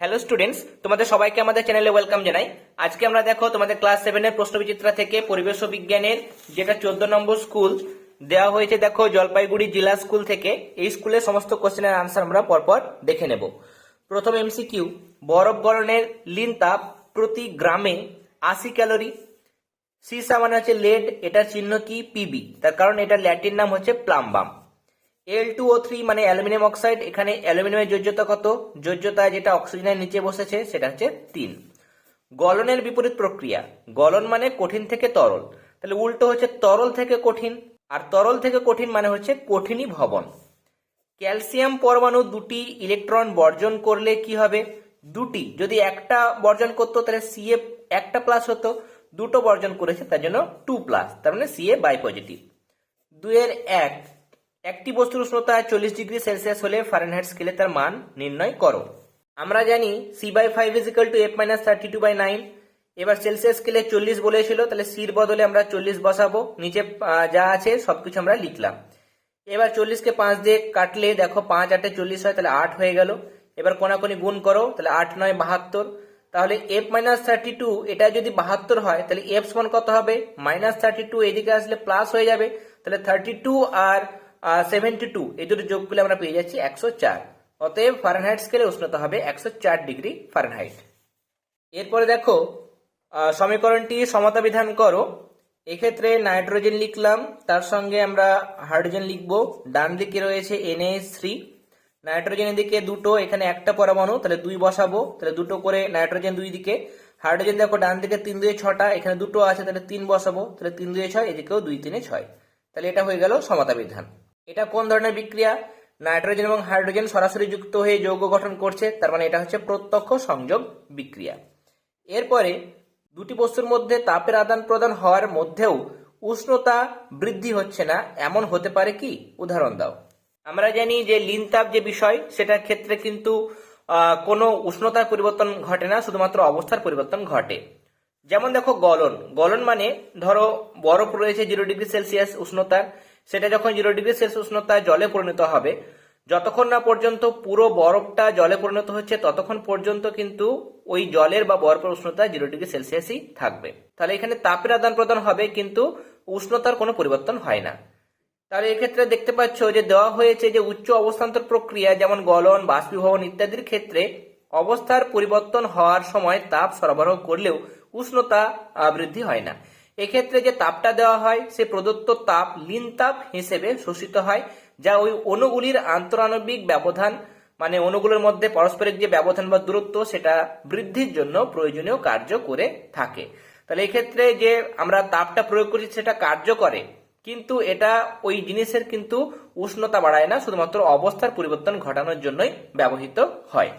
Hello students তোমাদের সবাইকে আমাদের চ্যানেলে ওয়েলকাম জানাই। আজকে আমরা দেখো তোমাদের ক্লাস সেভেনের প্রশ্নবিচিত্রা থেকে পরিবেশ বিজ্ঞানের যেটা চোদ্দ নম্বর স্কুল দেওয়া হয়েছে দেখো জলপাইগুড়ি জেলা স্কুল থেকে। এই স্কুলের সমস্ত কোশ্চেনের আনসার আমরা পরপর দেখে নেব। প্রথম এমসিকিউ বরফ গলনের লিন তাপ প্রতি গ্রামে আশি ক্যালোরি সিসা মানে হচ্ছে লেড এটার চিহ্ন কি? পিবি তার কারণ এটা ল্যাটিন নাম হচ্ছে plumbum L two O three মানে অ্যালুমিনিয়াম অক্সাইড, এখানে অ্যালুমিনিয়ামের যোজ্যতা কত? যোজ্যতা যেটা অক্সিজেনের নিচে বসেছে, সেটা হচ্ছে তিন। গলনের বিপরীত প্রক্রিয়া। গলন মানে কঠিন থেকে তরল। তাহলে উল্টো হচ্ছে তরল থেকে কঠিন, আর তরল থেকে কঠিন মানে হচ্ছে কঠিনই ভবন। ক্যালসিয়াম পরমাণু দুটি ইলেকট্রন বর্জন করলে কি হবে? দুটি। যদি একটা বর্জন করতো, তাহলে সিএ একটা প্লাস হতো, দুটো বর্জন করেছে, তার জন্য টু প্লাস তার মানে সিএ বাই পজিটিভ দুইয়ের এক একটি বস্তুর উষ্ণতা চল্লিশ ডিগ্রি সেলসিয়াস হলে ফারেনহাইট স্কেলে তার মান নির্ণয় করো। আমরা জানি C by five equal to F minus thirty two by nine এবার সেলসিয়াস স্কেলে চল্লিশ বলেছিল, তাহলে সির বদলে আমরা চল্লিশ বসাবো। নিচে যা আছে সবকিছু আমরা লিখলাম। এবার চল্লিশকে পাঁচ দিয়ে কাটলে দেখো পাঁচ আটে চল্লিশ হয়, তাহলে আট হয়ে গেল। এবার কোনাকুনি গুণ করো, তাহলে আট নয় বাহাত্তর। তাহলে এফ মাইনাস থার্টি টু এটা যদি বাহাত্তর হয়, তাহলে এফ সমান কত হবে? মাইনাস থার্টি টু এদিকে আসলে প্লাস হয়ে যাবে। তাহলে থার্টি টু আর সেভেন্টি টু এই দুটো যোগ আমরা পেয়ে যাচ্ছি একশো চার। অতএব ফারেনহাইট স্কেলে উষ্ণতা হবে একশো চার ডিগ্রি ফারেনহাইট এরপরে দেখো সমীকরণটি সমতা বিধান করো। এক্ষেত্রে নাইট্রোজেন লিখলাম, তার সঙ্গে আমরা হাইড্রোজেন লিখব। ডান দিকে রয়েছে এনএস থ্রি নাইট্রোজেনের দিকে দুটো, এখানে একটা পরমাণু, তাহলে দুই বসাবো। তাহলে দুটো করে নাইট্রোজেন দুই দিকে। হাইড্রোজেন দেখো, ডান দিকে তিন দুয়ে ছটা, এখানে দুটো আছে, তাহলে তিন বসাবো। তাহলে তিন দুয়ে ছয়, এদিকেও দুই তিনে ছয়। তাহলে এটা হয়ে গেল সমতা বিধান এটা কোন ধরনের বিক্রিয়া? নাইট্রোজেন এবং হাইড্রোজেন সরাসরি যুক্ত হয়ে যৌগ গঠন করছে, তার মানে এটা হচ্ছে প্রত্যক্ষ সংযোগ বিক্রিয়া। এরপরে দুটি বস্তুর মধ্যে তাপের আদান প্রদান হওয়ার মধ্যেও উষ্ণতা বৃদ্ধি হচ্ছে না, এমন হতে পারে কি? উদাহরণ দাও। আমরা জানি যে লিন তাপ যে বিষয়, সেটার ক্ষেত্রে কিন্তু কোনো উষ্ণতার পরিবর্তন ঘটে না, শুধুমাত্র অবস্থার পরিবর্তন ঘটে। যেমন দেখো গলন। গলন মানে ধরো বরফ রয়েছে জিরো ডিগ্রি সেলসিয়াস উষ্ণতার। সেটা যখন জিরো ডিগ্রি সেলসিয়াস উষ্ণতা জলে পরিণত হবে, যতক্ষণ না পর্যন্ত পুরো বরফটা জলে পরিণত হচ্ছে, ততক্ষণ পর্যন্ত কিন্তু ওই জলের বা বরফের উষ্ণতা জিরো ডিগ্রি সেলসিয়াসই থাকবে। তাহলে এখানে তাপের আদান প্রদান হবে, কিন্তু উষ্ণতার কোনো পরিবর্তন হয় না। তাহলে এক্ষেত্রে দেখতে পাচ্ছ যে দেওয়া হয়েছে যে উচ্চ অবস্থান্তর প্রক্রিয়া, যেমন গলন, বাষ্পীভবন ইত্যাদির ক্ষেত্রে অবস্থার পরিবর্তন হওয়ার সময় তাপ সরবরাহ করলেও উষ্ণতা বৃদ্ধি হয় না। এক্ষেত্রে যে তাপটা দেওয়া হয়, সে প্রদত্ত তাপ লিন তাপ হিসেবে শোষিত হয়, যা ওই অণুগুলির আন্তরাণবিক ব্যবধান মানে অণুগুলোর মধ্যে পারস্পরিক যে ব্যবধান বা দূরত্ব, সেটা বৃদ্ধির জন্য প্রয়োজনীয় কার্য করে থাকে। তাহলে এক্ষেত্রে যে আমরা তাপটা প্রয়োগ করছি সেটা কার্য করে, কিন্তু এটা ওই জিনিসের কিন্তু উষ্ণতা বাড়ায় না, শুধুমাত্র অবস্থার পরিবর্তন ঘটানোর জন্যই ব্যবহৃত হয়।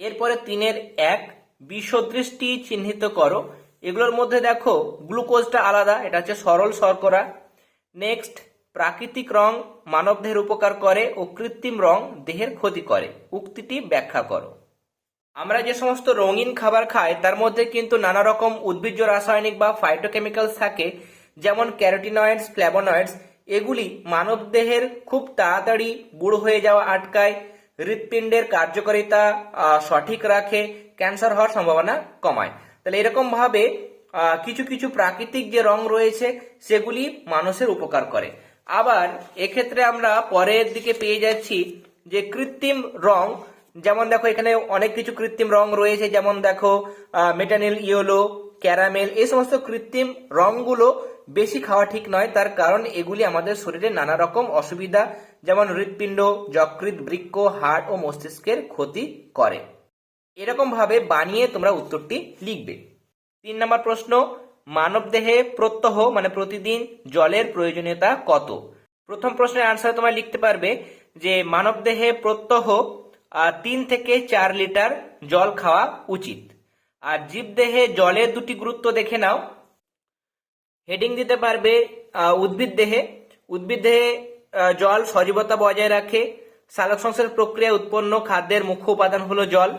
এরপরে তিনের এক বিসদৃষ্টি চিহ্নিত করো। এগুলোর মধ্যে দেখো, গ্লুকোজটা আলাদা, এটা হচ্ছে সরল শর্করা। নেক্সট প্রাকৃতিক রং মানবদেহের উপকার করে ও কৃত্রিম রং দেহের ক্ষতি করে। উক্তিটি ব্যাখ্যা করো। আমরা যে সমস্ত রঙিন খাবার খাই, তার মধ্যে কিন্তু নানা রকম উদ্ভিজ্জ রাসায়নিক বা ফাইটোকেমিক্যালস থাকে, যেমন ক্যারোটিনয়েডস ফ্ল্যাভোনয়েডস এগুলি মানব দেহের খুব তাড়াতাড়ি বুড়ো হয়ে যাওয়া আটকায়, হৃৎপিণ্ডের কার্যকারিতা সঠিক রাখে ক্যান্সার হওয়ার সম্ভাবনা কমায়। তাহলে এরকম ভাবে কিছু কিছু প্রাকৃতিক যে রং রয়েছে, সেগুলি মানুষের উপকার করে। আবার এক্ষেত্রে আমরা পরের দিকে পেয়ে যাচ্ছি যে কৃত্রিম রং, যেমন দেখো এখানে অনেক কিছু কৃত্রিম রং রয়েছে, যেমন দেখো মেটানিল ইয়েলো ক্যারামেল এই সমস্ত কৃত্রিম রংগুলো বেশি খাওয়া ঠিক নয়। তার কারণ এগুলি আমাদের শরীরে নানা রকম অসুবিধা, যেমন হৃৎপিণ্ড, যকৃৎ বৃক্ষ হার্ট ও মস্তিষ্কের ক্ষতি করে। এরকম ভাবে বানিয়ে তোমরা উত্তরটি লিখবে। তিন নম্বর প্রশ্ন, মানব দেহে প্রত্যহ মানে প্রতিদিন জলের প্রয়োজনীয়তা কত? প্রথম প্রশ্নের আনসার তোমরা লিখতে পারবে যে মানব দেহে প্রত্যহ তিন থেকে চার লিটার জল খাওয়া উচিত। আর জীবদেহে জলের দুটি গুরুত্ব দেখে নাও। হেডিং দিতে পারবে উদ্ভিদ দেহে। উদ্ভিদ দেহে জল সজীবতা বজায় রাখে। সালোক সংশ্লেষ প্রক্রিয়ায় উৎপন্ন খাদ্যের মুখ্য উপাদান হলো জল।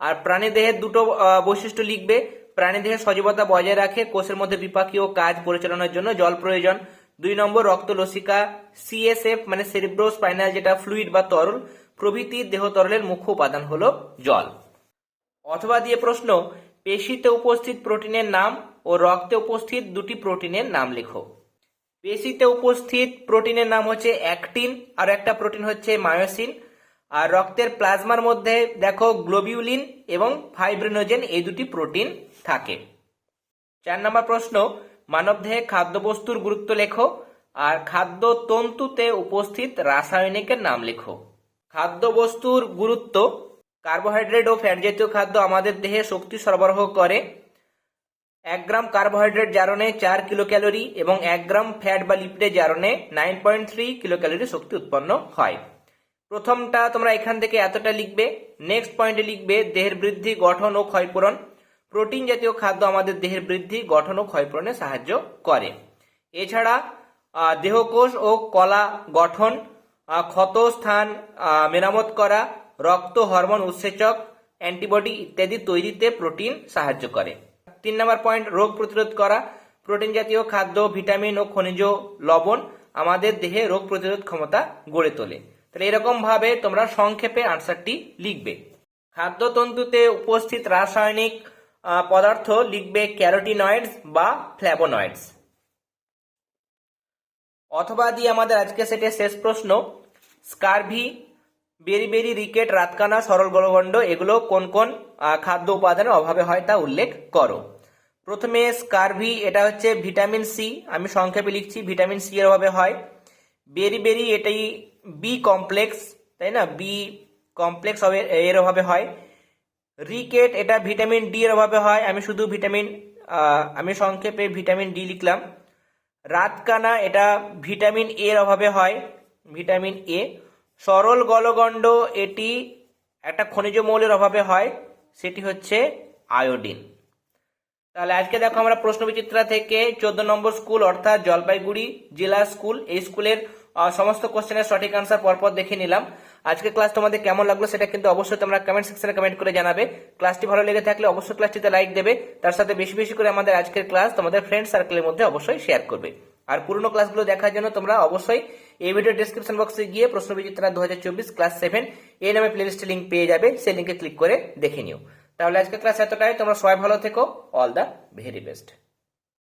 আর প্রাণী দেহের দুটো বৈশিষ্ট্য লিখবে। প্রাণী দেহের সজীবতা বজায় রাখে, কোষের মধ্যে বিপাকীয় কাজ পরিচালনার জন্য জল প্রয়োজন। দুই নম্বর, রক্ত লসিকা সিএসএফ মানে সেরিব্রো স্পাইনাল যেটা ফ্লুইড বা তরল, প্রভৃতি দেহ তরলের মুখ্য উপাদান হলো জল। অথবা দিয়ে প্রশ্ন, পেশিতে উপস্থিত প্রোটিনের নাম ও রক্তে উপস্থিত দুটি প্রোটিনের নাম লেখো। পেশিতে উপস্থিত প্রোটিনের নাম হচ্ছে অ্যাক্টিন, আর একটা প্রোটিন হচ্ছে মায়োসিন। আর রক্তের প্লাজমার মধ্যে দেখো গ্লোবিউলিন এবং ফাইব্রিনোজেন, এই দুটি প্রোটিন থাকে। চার নম্বর প্রশ্ন, মানবদেহে খাদ্যবস্তুর গুরুত্ব লেখো আর খাদ্য তন্তুতে উপস্থিত রাসায়নিকের নাম লেখো। খাদ্যবস্তুর গুরুত্ব, কার্বোহাইড্রেট ও ফ্যাট জাতীয় খাদ্য আমাদের দেহে শক্তি সরবরাহ করে। এক গ্রাম কার্বোহাইড্রেট জারণে চার কিলো ক্যালোরি এবং এক গ্রাম ফ্যাট বা লিপিডে জারণে nine point three kilo calorie শক্তি উৎপন্ন হয়। প্রথমটা তোমরা এখান থেকে এতটা লিখবে নেক্সট পয়েন্টে লিখবে দেহের বৃদ্ধি, গঠন ও ক্ষয়পূরণ। প্রোটিন জাতীয় খাদ্য আমাদের দেহের বৃদ্ধি, গঠন ও ক্ষয়পূরণে সাহায্য করে। এছাড়া দেহকোষ ও কলা গঠন ক্ষত স্থান মেরামত করা, রক্ত হরমোন উৎসেচক, অ্যান্টিবডি ইত্যাদি তৈরিতে প্রোটিন সাহায্য করে। তিন নম্বর পয়েন্ট রোগ প্রতিরোধ করা। প্রোটিন জাতীয় খাদ্য ভিটামিন ও খনিজ লবণ আমাদের দেহে রোগ প্রতিরোধ ক্ষমতা গড়ে তোলে। তাহলে এরকম ভাবে তোমরা সংক্ষেপে আনসারটি লিখবে। খাদ্যতন্তুতে উপস্থিত রাসায়নিক পদার্থ লিখবে ক্যারোটিনয়েডস বা ফ্ল্যাবোনয়েডস অথবা দিয়ে আমাদের আজকে সেটে শেষ প্রশ্ন, স্কারভি বেরি বেরি রিকেট, রাতকানা, সরল গলগণ্ড, এগুলো কোন কোন খাদ্য উপাদানের অভাবে হয় তা উল্লেখ করো। প্রথমে স্কারভি, এটা হচ্ছে ভিটামিন সি, আমি সংক্ষেপে লিখছি, ভিটামিন সি এর অভাবে হয়। বেরি বেরি এটাই বি কমপ্লেক্স তাই না? বি কমপ্লেক্স হবে, এর অভাবে হয়। রিকেট, এটা ভিটামিন ডি এর অভাবে হয়। আমি শুধু ভিটামিন আমি সংক্ষেপে ভিটামিন ডি লিখলাম। রাতকানা, এটা ভিটামিন এর অভাবে হয়। ভিটামিন এ সরল গলগণ্ড, এটি একটা খনিজ মৌলের অভাবে হয়। সেটি হচ্ছে আয়োডিন। তাহলে আজকে দেখো আমরা প্রশ্ন বিচিত্রা থেকে চোদ্দ নম্বর স্কুল, অর্থাৎ জলপাইগুড়ি জেলা স্কুল, এই স্কুলের সমস্ত কোশ্চেনের সঠিক আনসার পরপর দেখে নিলাম। আজকে ক্লাস তোমাদের কেমন লাগল সেটা কিন্তু অবশ্যই তোমরা কমেন্ট সেকশনে কমেন্ট করে জানাবে। ক্লাসটি ভালো লেগে থাকলে অবশ্যই ক্লাসটিতে লাইক দেবে। তার সাথে বেশি বেশি করে আমাদের আজকের ক্লাস তোমাদের ফ্রেন্ড সার্কেলের মধ্যে অবশ্যই শেয়ার করবে। আর পুরনো ক্লাসগুলো দেখার জন্য তোমরা অবশ্যই এই ভিডিও ডিসক্রিপশন বক্সে গিয়ে প্রশ্ন বিচিত্রা দু ক্লাস সেভেন এই নামে প্লেলিস্টের লিঙ্ক পেয়ে যাবে। সেই লিঙ্কে ক্লিক করে দেখে নিও। তাহলে আজকে ক্লাস এতটাই। তোমরা সবাই ভালো থেকো। All the very best